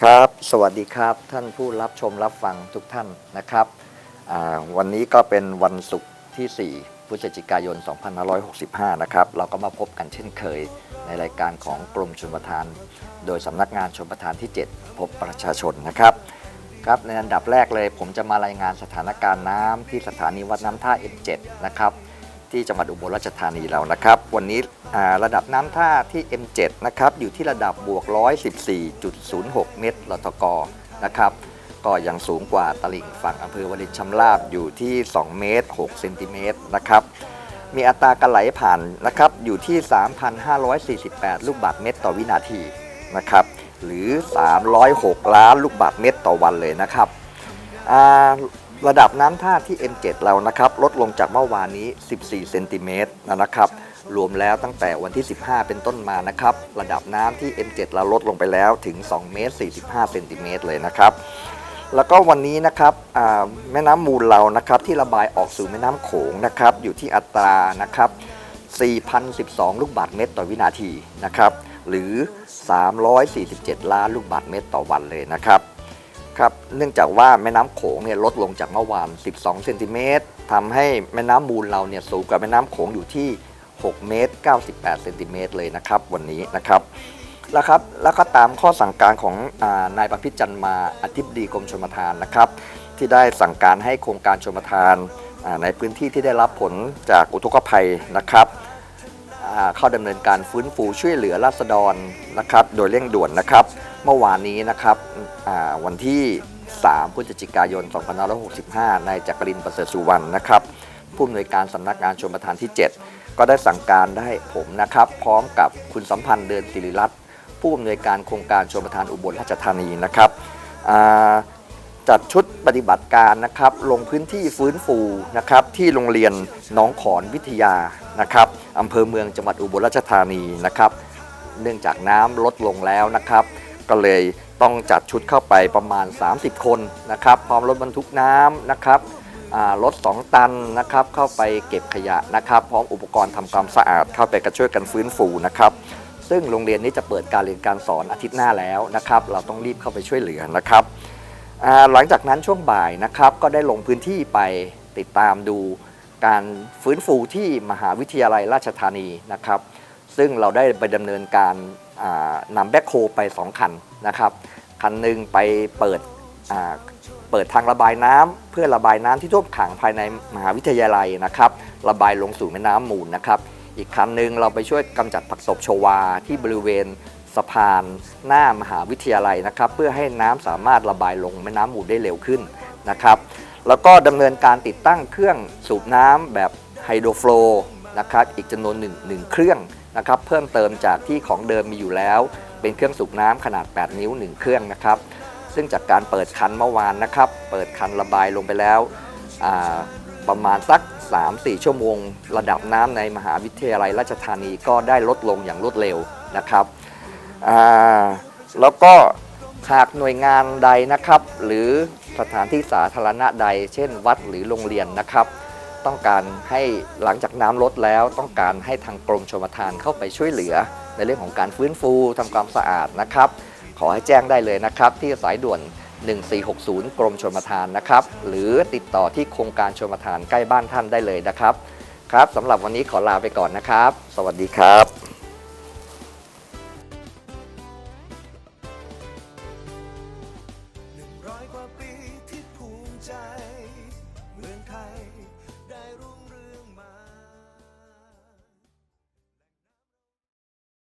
ครับ สวัสดีครับ ท่านผู้รับชมรับฟังทุกท่านนะครับ วันนี้ก็เป็นวันศุกร์ที่ 4 พฤศจิกายน 2565 นะครับ เราก็มาพบกันเช่นเคยในรายการของกรมชลประทาน โดยสำนักงานชลประทานที่ 7 พบประชาชนนะครับ ครับในอันดับแรกเลย ผมจะมารายงานสถานการณ์น้ำที่สถานีวัดน้ำท่า M7 นะครับ ที่จังหวัดอุบลราชธานีเรานะครับ วันนี้ระดับน้ำท่าที่ M7 นะครับอยู่ที่ระดับบวก 114.06 เมตรลตกนะครับก็ยังสูงกว่าตลิ่งฝั่งอำเภอวลินชำราบอยู่ที่ 2 เมตร6เซนติเมตรนะครับมีอัตราการไหลผ่านนะครับอยู่ที่ 3,548 ลูกบาศก์เมตรต่อวินาทีนะครับหรือ 306 ล้านลูกบาศก์เมตรต่อวันเลยนะครับ ระดับน้ำท่าที่ M7 เรานะครับลดลงจากเมื่อวานนี้ 14 เซนติเมตรนะครับรวมแล้วตั้งแต่วันที่ 15 เป็นต้นมานะครับ ระดับน้ำที่ M7 เราลดลงไปแล้วถึง 2 เมตร 45 เซนติเมตรเลยนะครับ แล้วก็วันนี้นะครับแม่น้ำมูลเรานะครับที่ระบายออกสู่แม่น้ำโขงนะครับอยู่ที่อัตรานะครับ 4,012 ลูกบาศก์เมตรต่อวินาทีนะครับ หรือ 347 ล้านลูกบาศก์เมตรต่อวันเลยนะครับ ครับเนื่องจากว่าแม่น้ำโขงเนี่ยลดลงจากเมื่อวาน 12 เซนติเมตรทำให้แม่น้ำมูลเราเนี่ยสูงกว่าแม่น้ำโขงอยู่ที่ 6 เมตร 98 เซนติเมตรเลยนะครับ วันนี้นะครับแล้วครับแล้วก็ตามข้อสั่งการของอานายประพิจันมาอธิบดีกรมชลประทานนะครับ ที่ได้สั่งการให้โครงการชลประทานในพื้นที่ที่ได้รับผลจากอุทกภัยนะครับ เข้าดำเนินการฟื้นฟูช่วยเหลือราษฎรนะครับ โดยเร่งด่วนนะครับ เมื่อวานนี้นะครับวันที่ 3 พฤศจิกายน 2565 นายจักรินประเสริฐสุวรรณนะครับ ผู้อำนวยการสำนักงานชลประทานที่ 7 ก็ได้สั่งการได้ผมนะครับ พร้อมกับคุณสัมพันธ์เดินศิริรัตน์ผู้อำนวยการโครงการชลประทานอุบลราชธานีนะครับ จัดชุดปฏิบัติการนะครับ ลงพื้นที่ฟื้นฟูนะครับ ที่โรงเรียนหนองขอนวิทยานะครับอำเภอเมืองจังหวัดอุบลราชธานีนะครับ เนื่องจากน้ำลดลงแล้วนะครับ ก็เลยต้องจัดชุดเข้าไปประมาณ 30 คนนะครับพร้อมรถบรรทุกน้ำนะครับรถ 2 ตันนะครับเข้าไปเก็บขยะนะครับ พร้อมอุปกรณ์ทำความสะอาดเข้าไปกระช่วยกันฟื้นฟูนะครับ ซึ่งโรงเรียนนี้จะเปิดการเรียนการสอนอาทิตย์หน้าแล้วนะครับ เราต้องรีบเข้าไปช่วยเหลือนะครับ หลังจากนั้นช่วงบ่ายนะครับก็ได้ลงพื้นที่ไปติดตามดูการฟื้นฟูที่มหาวิทยาลัยราชธานีนะครับ ซึ่งเราได้ไปดำเนินการอ่านำแบ็คโฮไป 2 คันนะครับ คันหนึ่งไปเปิดเปิดทางระบายน้ำเพื่อระบายน้ำที่ท่วมขังภายในมหาวิทยาลัยนะครับ ระบายลงสู่แม่น้ำมูลนะครับ อีกคันหนึ่งเราไปช่วยกำจัดผักตบชวาที่บริเวณ สะพานหน้ามหาวิทยาลัยนะครับ เพื่อให้น้ำสามารถระบายลงแม่น้ำมูลได้เร็วขึ้นนะครับ แล้วก็ดำเนินการติดตั้งเครื่องสูบน้ำแบบไฮโดรฟลูนะครับอีกจำนวนหนึ่งหนึ่งเครื่องนะครับเพิ่มเติมจากที่ของเดิมมีอยู่แล้ว เป็นเครื่องสูบน้ำขนาด 8 นิ้ว 1 เครื่องนะครับ ซึ่งจากการเปิดคันเมื่อวานนะครับ เปิดคันระบายลงไปแล้วประมาณสัก 3-4 ชั่วโมง ระดับน้ำในมหาวิทยาลัยราชธานีก็ได้ลดลงอย่างรวดเร็วนะครับ อ่าแล้วก็หากหน่วยงานใดนะครับ หรือสถานที่สาธารณะใด เช่น วัดหรือโรงเรียนนะครับ ต้องการให้หลังจากน้ำลดแล้ว ต้องการให้ทางกรมชลประทานเข้าไปช่วยเหลือ ในเรื่องของการฟื้นฟูทำความสะอาดนะครับ ขอให้แจ้งได้เลยนะครับ ที่สายด่วน 1460 กรมชลประทานนะครับ หรือติดต่อที่โครงการชลประทานใกล้บ้านท่านได้เลยนะครับ ครับสำหรับวันนี้ขอลาไปก่อนนะครับ สวัสดีครับ